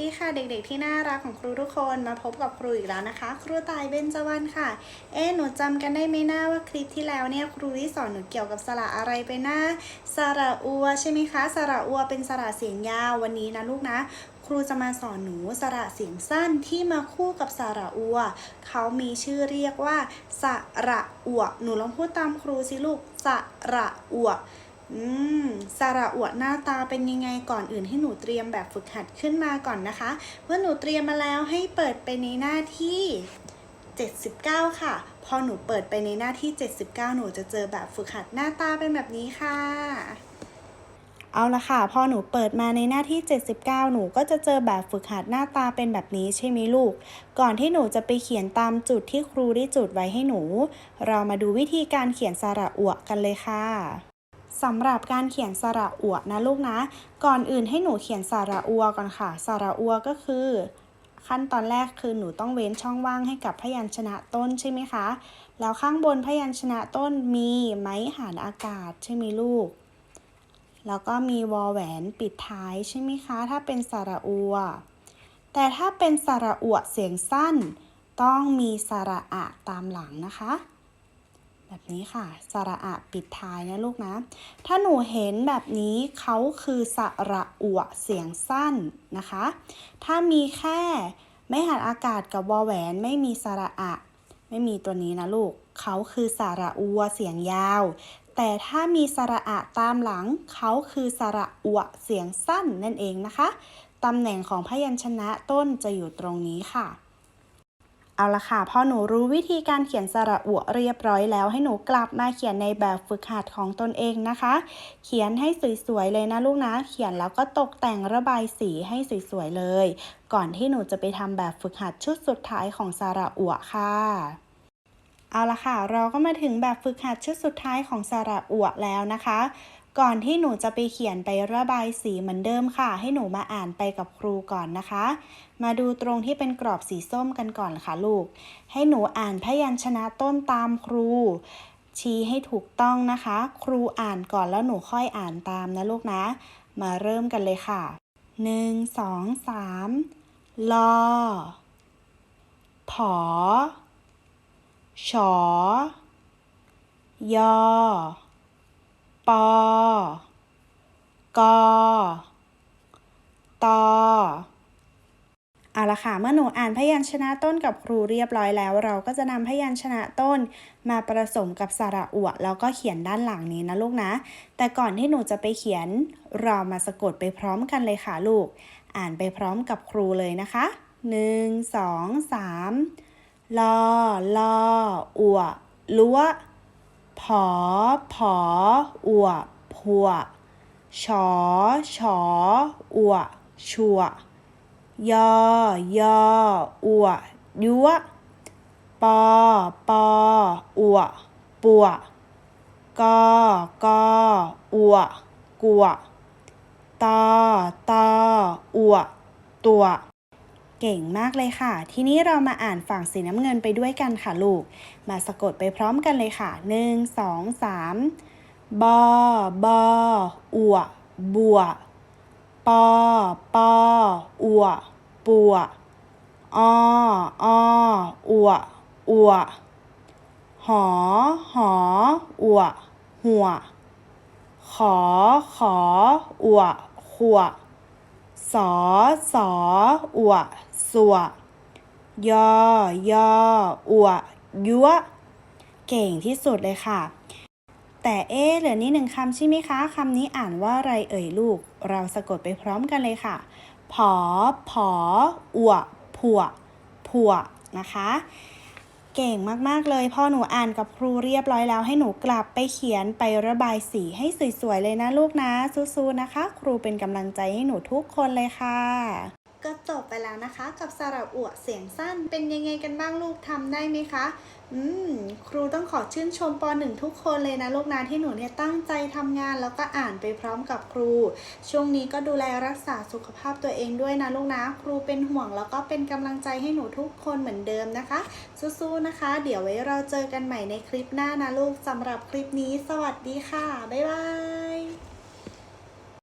ดีค่ะเด็กๆที่น่ารักของครูทุกคนมาพบกับครูอีกแล้วนะคะ ครูตายเบญจวรรณค่ะ เอ๊หนูจำกันได้ไหมนะว่าคลิปที่แล้วเนี่ยครูที่สอนหนูเกี่ยวกับสระอะไรไปนะสระอัวใช่ไหมคะสระอัวเป็นสระเสียงยาววันนี้นะลูกนะ ครูจะมาสอนหนูสระเสียงสั้นที่มาคู่กับสระอัวเขามีชื่อเรียกว่าสระอัวหนูลองพูดตามครูสิลูกสระอัว อืมสาระอวดหน้าตาเป็นยังไงก่อนอื่นให้หนูเตรียมแบบฝึกหัดขึ้นมาก่อนนะคะเมื่อหนูเตรียมมาแล้วให้เปิดไปในหน้าที่ 79 ค่ะ พอหนูเปิดไปในหน้าที่ 79 หนูจะเจอแบบฝึกหัดหน้าตาเป็นแบบนี้ค่ะ เอาละค่ะ พอหนูเปิดมาในหน้าที่ 79 หนูก็จะเจอแบบฝึกหัดหน้าตาเป็นแบบนี้ใช่ไหมลูก ก่อนที่หนูจะไปเขียนตามจุดที่ครูได้จุดไว้ให้หนู เรามาดูวิธีการเขียนสระอวกันเลยค่ะ สำหรับการเขียนสระอวนะลูกนะ ก่อนอื่นให้หนูเขียนสระอัวก่อนค่ะ สระอัวก็คือ ขั้นตอนแรกคือหนูต้องเว้นช่องว่างให้กับพยัญชนะต้นใช่ไหมคะ แล้วข้างบนพยัญชนะต้นมีไม้หานอากาศใช่ไหมลูก แล้วก็มีวอแหวนปิดท้ายใช่ไหมคะ ถ้าเป็นสระอัว แต่ถ้าเป็นสระอวเสียงสั้น ต้องมีสระอะตามหลังนะคะ แบบนี้ค่ะสระอะปิดท้ายนะลูกนะ ถ้าหนูเห็นแบบนี้เขาคือสระอวเสียงสั้นนะคะ ถ้ามีแค่ไม่หันอากาศกับวอแหวนไม่มีสระอะไม่มีตัวนี้นะลูกเขาคือสระอัวเสียงยาว แต่ถ้ามีสระอะตามหลังเขาคือสระอวเสียงสั้นนั่นเองนะคะตำแหน่งของพยัญชนะต้นจะอยู่ตรงนี้ค่ะ เอาละค่ะพอหนูรู้วิธีการเขียนสระอัวเรียบร้อยแล้ว ให้หนูกลับมาเขียนในแบบฝึกหัดของตนเองนะคะ เขียนให้สวยๆเลยนะลูกนะ เขียนแล้วก็ตกแต่งระบายสีให้สวยๆเลย ก่อนที่หนูจะไปทำแบบฝึกหัดชุดสุดท้ายของสระอัวค่ะเอาละค่ะ เราก็มาถึงแบบฝึกหัดชุดสุดท้ายของสระอัวแล้วนะคะ ก่อนที่หนูจะไปเขียนไประบายสีเหมือนเดิมค่ะ ให้หนูมาอ่านไปกับครูก่อนนะคะ มาดูตรงที่เป็นกรอบสีส้มกันก่อนค่ะลูก ให้หนูอ่านพยัญชนะต้นตามครู ชี้ให้ถูกต้องนะคะ ครูอ่านก่อนแล้วหนูค่อยอ่านตามนะลูกนะ มาเริ่มกันเลยค่ะหนึ่งสองสามลอผอฉอยอ ปอกอตอเอาละค่ะ เมื่อหนูอ่านพยัญชนะต้นกับครูเรียบร้อยแล้ว เราก็จะนำพยัญชนะต้นมาผสมกับสระอวแล้วก็เขียนด้านหลังนี้นะลูกนะ แต่ก่อนที่หนูจะไปเขียน เรามาสะกดไปพร้อมกันเลยค่ะลูก อ่านไปพร้อมกับครูเลยนะคะหนึ่งสองสามลอลออัวลัว ผอ ผอ อัวพัว ชอ ชอ อัว ชัว ยอ ยอ อัว ยัว ปอ ปอ อัว ปัว กอ กอ อัว กัวตอตออัว ตัว เก่งมากเลยค่ะ ทีนี้เรามาอ่านฝั่งสีน้ำเงินไปด้วยกันค่ะลูก มาสะกดไปพร้อมกันเลยค่ะหนึ่งสองสามบอบออัวบัวปอปออัวปัวออออัวอัวหอหออัวหัว ขอขออัวขัว สอสออัวสัวยอยออัวยัวเก่งที่สุดเลยค่ะ แต่เอ๊เหลือนี่หนึ่งคำใช่ไหมคะคำนี้อ่านว่าอะไรเอ่ยลูก เราสะกดไปพร้อมกันเลยค่ะผอผออัวผัวผัวนะคะ เก่งมากๆเลยพ่อหนูอ่านกับครูเรียบร้อยแล้ว ให้หนูกลับไปเขียนไประบายสีให้สวยๆเลยนะลูกนะสู้ๆนะคะ ครูเป็นกำลังใจให้หนูทุกคนเลยค่ะ ก็จบไปแล้วนะคะ กับสระอัวเสียงสั้น เป็นยังไงกันบ้างลูกทำได้ไหมคะ อืม ครูต้องขอชื่นชมป .1 ทุกคนเลยนะลูกนะที่หนูเนี่ยตั้งใจทำงานแล้วก็อ่านไปพร้อมกับครู ช่วงนี้ก็ดูแลรักษาสุขภาพตัวเองด้วยนะลูกนะ ครูเป็นห่วงแล้วก็เป็นกำลังใจให้หนูทุกคนเหมือนเดิมนะคะ สู้ๆนะคะ เดี๋ยวไว้เราเจอกันใหม่ในคลิปหน้านะลูกสำหรับคลิปนี้ สวัสดีค่ะ บ๊ายบาย